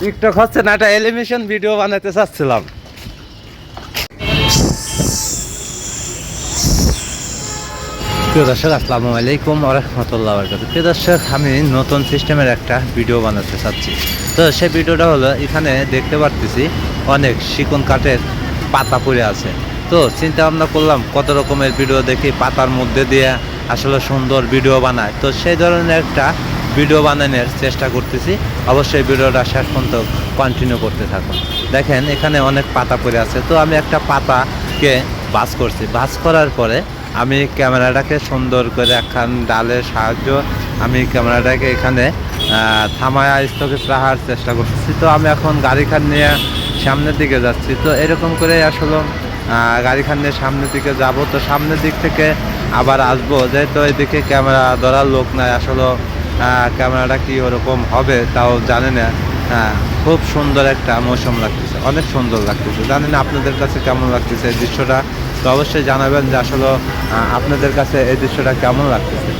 TikTok হচ্ছে না একটা এলিমিশন ভিডিও বানাতে চাচ্ছিলাম। দর্শক, আসসালামু আলাইকুম রহমতুল্লাহ দর্শক, আমি নতুন সিস্টেমের একটা ভিডিও বানাতে চাচ্ছি। তো সেই ভিডিওটা হলো, এখানে দেখতে পারতেছি অনেক শিকন কাঠের পাতা পড়ে আছে। তো চিন্তা ভাবনা করলাম, কত রকমের ভিডিও দেখি, পাতার মধ্যে দিয়ে আসলে সুন্দর ভিডিও বানায়। তো সেই ধরনের একটা ভিডিও বানানোর চেষ্টা করতেছি। অবশ্যই ভিডিওটা শেষ পর্যন্ত কন্টিনিউ করতে থাকুন। দেখেন, এখানে অনেক পাতা পড়ে আছে। তো আমি একটা পাতাকে বাস করছি। বাস করার পরে আমি ক্যামেরাটাকে সুন্দর করে একখান ডালের সাহায্য আমি ক্যামেরাটাকে এখানে থামায়া স্থগিত রাখার চেষ্টা করতেছি। তো আমি এখন গাড়িখান নিয়ে সামনের দিকে যাচ্ছি। তো এরকম করে আসলে গাড়িখান নিয়ে সামনের দিকে যাব। তো সামনের দিক থেকে আবার আসব। যেহেতু এদিকে ক্যামেরা ধরার লোক নাই, আসলে ক্যামেরাটা কি ওরকম হবে তাও জানে না। হ্যাঁ খুব সুন্দর একটা মৌসুম লাগতেছে, অনেক সুন্দর লাগতেছে। জানি না আপনাদের কাছে কেমন লাগতেছে এই দৃশ্যটা? তো অবশ্যই জানাবেন যে আসলে আপনাদের কাছে এই দৃশ্যটা কেমন লাগতেছে।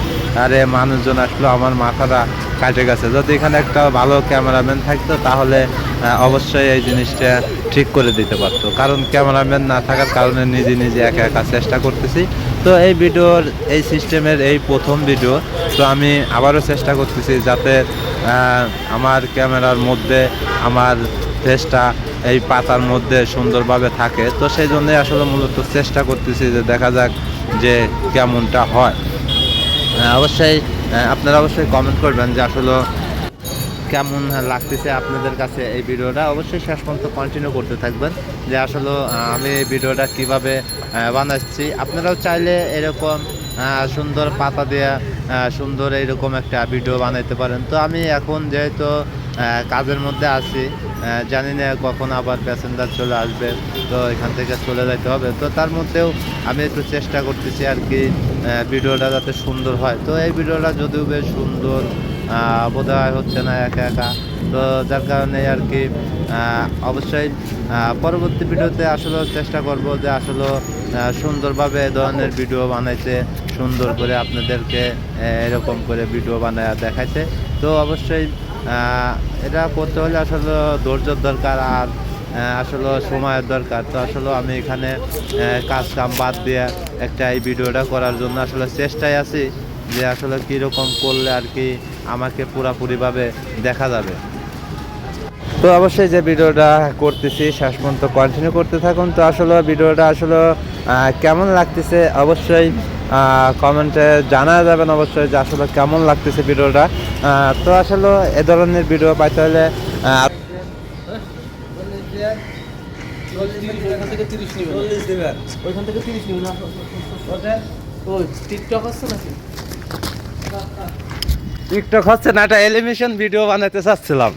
আরে, মানুষজন আসলো, আমার মাথাটা কাটে গেছে। যদি এখানে একটা ভালো ক্যামেরাম্যান থাকতো তাহলে অবশ্যই এই জিনিসটা ঠিক করে দিতে পারতো। কারণ ক্যামেরাম্যান না থাকার কারণে নিজে নিজে একা একা চেষ্টা করতেছি। তো এই ভিডিওর, এই সিস্টেমের এই প্রথম ভিডিও, তো আমি আবারও চেষ্টা করতেছি যাতে আমার ক্যামেরার মধ্যে, আমার ফেসটা এই পাতার মধ্যে সুন্দরভাবে থাকে। তো সেই জন্যই আসলে মূলত চেষ্টা করতেছি যে দেখা যাক যে কেমনটা হয়। অবশ্যই আপনারা অবশ্যই কমেন্ট করবেন যে আসলে কেমন লাগতেছে আপনাদের কাছে এই ভিডিওটা? অবশ্যই শেষ পর্যন্ত কন্টিনিউ করতে থাকবেন যে আসলে আমি এই ভিডিওটা কীভাবে বানাচ্ছি। আপনারাও চাইলে এরকম সুন্দর পাতা দিয়ে সুন্দর এইরকম একটা ভিডিও বানাইতে পারেন। তো আমি এখন যেহেতু কাজের মধ্যে আছি জানি না কখন আবার প্যাসেঞ্জার চলে আসবে, তো এখান থেকে চলে যেতে হবে। তো তার মধ্যেও আমি একটু চেষ্টা করতেছি আর কি ভিডিওটা যাতে সুন্দর হয়। তো এই ভিডিওটা যদিও বেশ সুন্দর বোধ হচ্ছে না একা একা। তো যার কারণে আর কি অবশ্যই পরবর্তী ভিডিওতে আসলে চেষ্টা করব যে আসলে সুন্দরভাবে এ ধরনের ভিডিও বানাইতে, সুন্দর করে আপনাদেরকে এরকম করে ভিডিও বানায় দেখাইতে। তো অবশ্যই এটা করতে হলে আসলে ধৈর্যর দরকার আর আসলে সময়ের দরকার। তো আসলে আমি এখানে কাজ কাম বাদ দিয়ে একটা এই ভিডিওটা করার জন্য আসলে চেষ্টায় আছি যে আসলে কীরকম করলে আর কি আমাকে পুরাপুরিভাবে দেখা যাবে। তো অবশ্যই যে ভিডিওটা করতেছি, শেষ পর্যন্ত কন্টিনিউ করতে থাকুন। তো আসলে ভিডিওটা আসলে কেমন লাগতেছে অবশ্যই কমেন্টে জানা যাবেন অবশ্যই যে আসলে কেমন লাগতেছে ভিডিওটা। তো আসলে এ ধরনের ভিডিও পাইতে হলে ওইখান থেকে তিরিশ নিবেন। টিকটক আসছে নাকি? টিকটক হচ্ছে না একটা এলিমিশন ভিডিও বানাতে চাচ্ছিলাম।